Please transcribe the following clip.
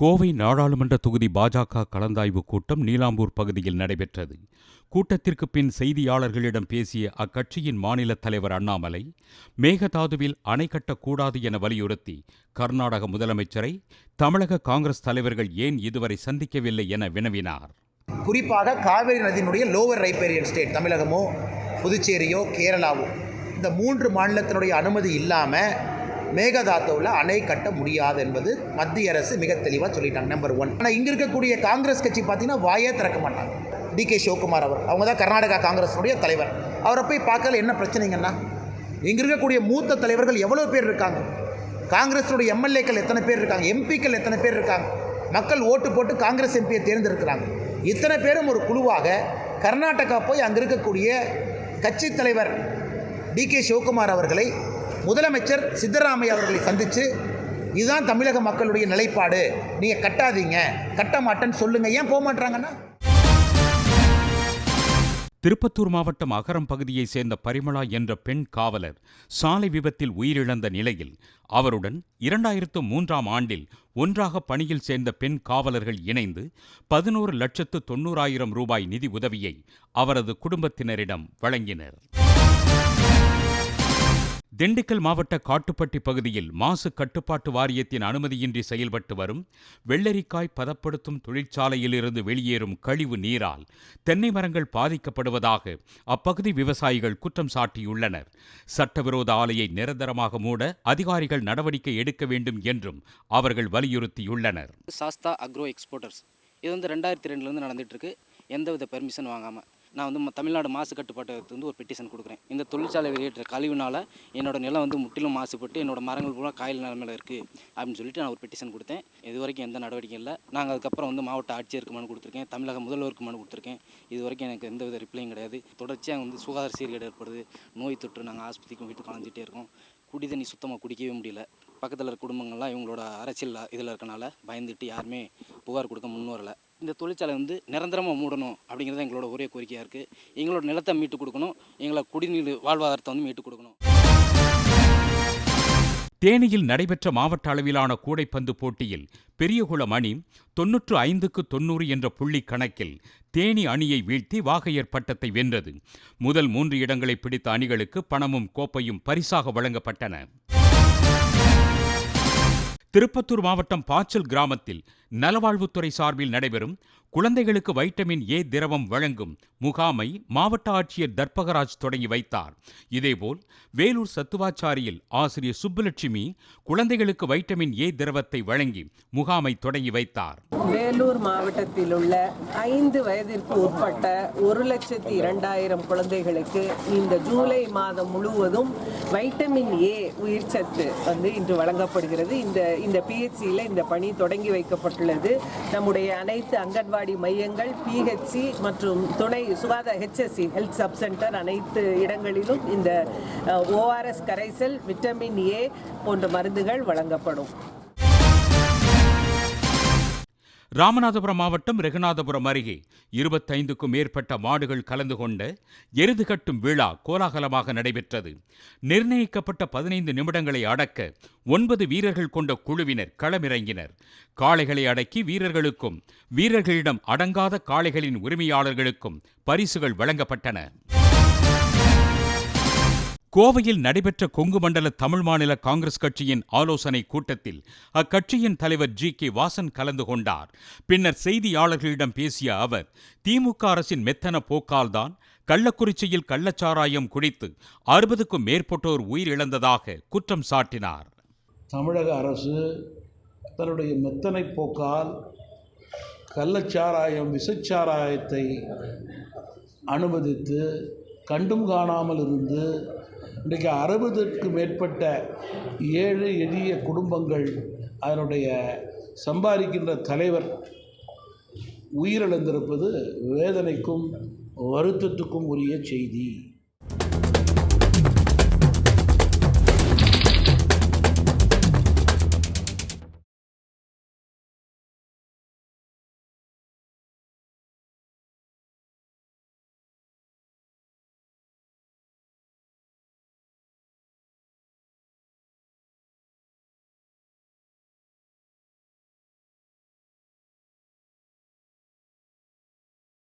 கோவை நாடாளுமன்ற தொகுதி பாஜக கலந்தாய்வு கூட்டம் நீலாம்பூர் பகுதியில் நடைபெற்றது. கூட்டத்திற்கு பின் செய்தியாளர்களிடம் பேசிய அக்கட்சியின் மாநில தலைவர் அண்ணாமலை மேகதாதுவில் அணை கட்டக்கூடாது என வலியுறுத்தி கர்நாடக முதலமைச்சரை தமிழக காங்கிரஸ் தலைவர்கள் ஏன் இதுவரை சந்திக்கவில்லை என வினவினார். குறிப்பாக காவிரி நதியினுடைய லோவர் ரைப்பேரியன் ஸ்டேட் தமிழகமோ புதுச்சேரியோ கேரளாவோ இந்த மூன்று மாநிலத்தினுடைய அனுமதி இல்லாமல் மேகதாத்துவில் அணை கட்ட முடியாது என்பது மத்திய அரசு மிக தெளிவாக சொல்லிட்டாங்க நம்பர் ஒன் ஆனால் இங்கே இருக்கக்கூடிய காங்கிரஸ் கட்சி பார்த்தீங்கன்னா வாயே திறக்க மாட்டாங்க. டி கே சிவகுமார் அவர் அவங்க தான் கர்நாடகா காங்கிரஸுடைய தலைவர். அவரை போய் பார்க்கல என்ன பிரச்சனைங்கன்னா இங்கே இருக்கக்கூடிய மூத்த தலைவர்கள் எவ்வளோ பேர் இருக்காங்க? காங்கிரஸுடைய எம்எல்ஏக்கள் எத்தனை பேர் இருக்காங்க? எம்பிக்கள் எத்தனை பேர் இருக்காங்க? மக்கள் ஓட்டு போட்டு காங்கிரஸ் எம்பியை தேர்ந்தெடுக்கிறாங்க. இத்தனை பேரும் ஒரு குழுவாக கர்நாடகா போய் அங்கே இருக்கக்கூடிய கட்சி தலைவர் டி கே சிவகுமார் அவர்களை முதலமைச்சர் சித்தராமையா அவர்களை சந்தித்து இதுதான் தமிழக மக்களுடைய நிலைப்பாடு. நீங்கள் கட்டாதீங்க. கட்ட மாட்டேன்னு சொல்லுங்கள் ஏன் போக மாட்டாங்கன்னா திருப்பத்தூர் மாவட்டம் அகரம் பகுதியைச் சேர்ந்த பரிமளா என்ற பெண் காவலர் சாலை விபத்தில் உயிரிழந்த நிலையில் அவருடன் இரண்டாயிரத்து மூன்றாம் ஆண்டில் ஒன்றாக பணியில் சேர்ந்த பெண் காவலர்கள் இணைந்து பதினோரு லட்சத்து தொண்ணூறாயிரம் ரூபாய் நிதி உதவியை அவரது குடும்பத்தினரிடம் வழங்கினர். திண்டுக்கல் மாவட்ட காட்டுப்பட்டி பகுதியில் மாசு கட்டுப்பாட்டு வாரியத்தின் அனுமதியின்றி செயல்பட்டு வரும் வெள்ளரிக்காய் பதப்படுத்தும் தொழிற்சாலையிலிருந்து வெளியேறும் கழிவு நீரால் தென்னை மரங்கள் பாதிக்கப்படுவதாக அப்பகுதி விவசாயிகள் குற்றம் சாட்டியுள்ளனர். சட்டவிரோத ஆலையை நிரந்தரமாக மூட அதிகாரிகள் நடவடிக்கை எடுக்க வேண்டும் என்றும் அவர்கள் வலியுறுத்தியுள்ளனர். Sastha agro exporters. இது வந்து ரெண்டாயிரத்தி ரெண்டுலேருந்து நடந்துகிட்ருக்கு எந்தவித பெர்மிஷன் வாங்காமல் நான் வந்து தமிழ்நாடு மாசு கட்டுப்பாட்டுக்கு வந்து ஒரு பெட்டிஷன் கொடுக்குறேன். இந்த தொழிற்சாலை வெளியேற்ற கழிவுனால என்னோட நிலம் வந்து முற்றிலும் மாசுபட்டு என்னோட மரங்கள் பூரா காயல் நிலமையில் இருக்குது அப்படின்னு சொல்லிட்டு நான் ஒரு பெட்டிஷன் கொடுத்தேன். இது வரைக்கும் எந்த நடவடிக்கையும் இல்லை. நாங்கள் அதுக்கப்புறம் வந்து மாவட்ட ஆட்சியருக்கு மனு கொடுத்துருக்கேன். தமிழக முதல்வருக்கு மனு கொடுத்துருக்கேன். இது வரைக்கும் எனக்கு எந்த வித ரிப்ளையும் கிடையாது. தொடர்ச்சியாக வந்து சுகாதார சீர்கேடு ஏற்படுது. நோய் தொற்று நாங்கள் ஆஸ்பத்திரிக்கும் வீட்டுக்கு அலைஞ்சிட்டே இருக்கோம். குடி தண்ணி சுத்தமாக குடிக்கவே முடியல. பக்கத்தில் இருக்க குடும்பங்கள்லாம் இவங்களோட அரசியல் இதில் இருக்கனால பயந்துட்டு யாருமே புகார் கொடுக்க முன் வரலை. இந்த தொழிற்சாலை வந்து நிரந்தரமாக மூடணும் அப்படிங்கிறது எங்களோட ஒரே கோரிக்கையாக இருக்குது எங்களோட நிலத்தை மீட்டு கொடுக்கணும். எங்களை குடிநீர் வாழ்வாதாரத்தை வந்து மீட்டு கொடுக்கணும். தேனியில் நடைபெற்ற மாவட்ட அளவிலான கூடைப்பந்து போட்டியில் பெரியகுளம் அணி தொன்னூற்று ஐந்துக்கு தொன்னூறு என்ற புள்ளி கணக்கில் தேனி அணியை வீழ்த்தி வாகையர் பட்டத்தை வென்றது. முதல் மூன்று இடங்களை பிடித்த அணிகளுக்கு பணமும் கோப்பையும் பரிசாக வழங்கப்பட்டன. திருப்பத்தூர் மாவட்டம் பாச்சல் கிராமத்தில் நலவாழ்வுத்துறை சார்பில் நடைபெறும் குழந்தைகளுக்கு வைட்டமின் ஏ திரவம் வழங்கும் முகாமை மாவட்ட ஆட்சியர் தர்பகராஜ் தொடங்கி வைத்தார். இதேபோல் வேலூர் சத்துவாச்சாரியில் ஆசிரியர் சுப்புலட்சுமி குழந்தைகளுக்கு வைட்டமின் ஏ திரவத்தை வழங்கி முகாமை தொடங்கி வைத்தார். வேலூர் மாவட்டத்தில் உள்ள ஐந்து வயதிற்கு உட்பட்ட ஒரு லட்சத்தி இரண்டாயிரம் குழந்தைகளுக்கு இந்த ஜூலை மாதம் முழுவதும் வைட்டமின் ஏ உயிர் சத்து வந்து இன்று வழங்கப்படுகிறது. இந்த இந்த பிஹெச்சியில் இந்த பணி தொடங்கி வைக்கப்பட்டுள்ளது. நம்முடைய அனைத்து அங்கன்வாடி மையங்கள் பிஹெச்சி மற்றும் துணை சுகாதார ஹெச்எஸ்சி ஹெல்த் சப் சென்டர் அனைத்து இடங்களிலும் இந்த ஓஆர்எஸ் கரைசல் விட்டமின் ஏ போன்ற மருந்துகள் வழங்கப்படும். ராமநாதபுரம் மாவட்டம் ரெகுநாதபுரம் அருகே இருபத்தைந்துக்கும் மேற்பட்ட மாடுகள் கலந்து கொண்ட எருது கட்டும் விழா கோலாகலமாக நடைபெற்றது. நிர்ணயிக்கப்பட்ட பதினைந்து நிமிடங்களை அடக்க ஒன்பது வீரர்கள் கொண்ட குழுவினர் களமிறங்கினர். காளைகளை அடக்கி வீரர்களுக்கும் வீரர்களிடம் அடங்காத காளைகளின் உரிமையாளர்களுக்கும் பரிசுகள் வழங்கப்பட்டன. கோவையில் நடைபெற்ற கொங்கு மண்டல தமிழ் மாநில காங்கிரஸ் கட்சியின் ஆலோசனை கூட்டத்தில் அக்கட்சியின் தலைவர் ஜி கே வாசன் கலந்து கொண்டார். பின்னர் செய்தியாளர்களிடம் பேசிய அவர் திமுக அரசின் மெத்தன போக்கால்தான் கள்ளக்குறிச்சியில் கள்ளச்சாராயம் குடித்து அறுபதுக்கும் மேற்பட்டோர் உயிரிழந்ததாக குற்றம் சாட்டினார். தமிழக அரசு தன்னுடைய மெத்தனை போக்கால் கள்ளச்சாராயம் விசச்சாராயத்தை அனுமதித்து கண்டும் காணாமல் இருந்து இன்றைக்கு அறுபதுக்கு மேற்பட்ட ஏழு எளிய குடும்பங்கள் அதனுடைய சம்பாதிக்கின்ற தலைவர் உயிரிழந்திருப்பது வேதனைக்கும் வருத்தத்துக்கும் உரிய செய்தி.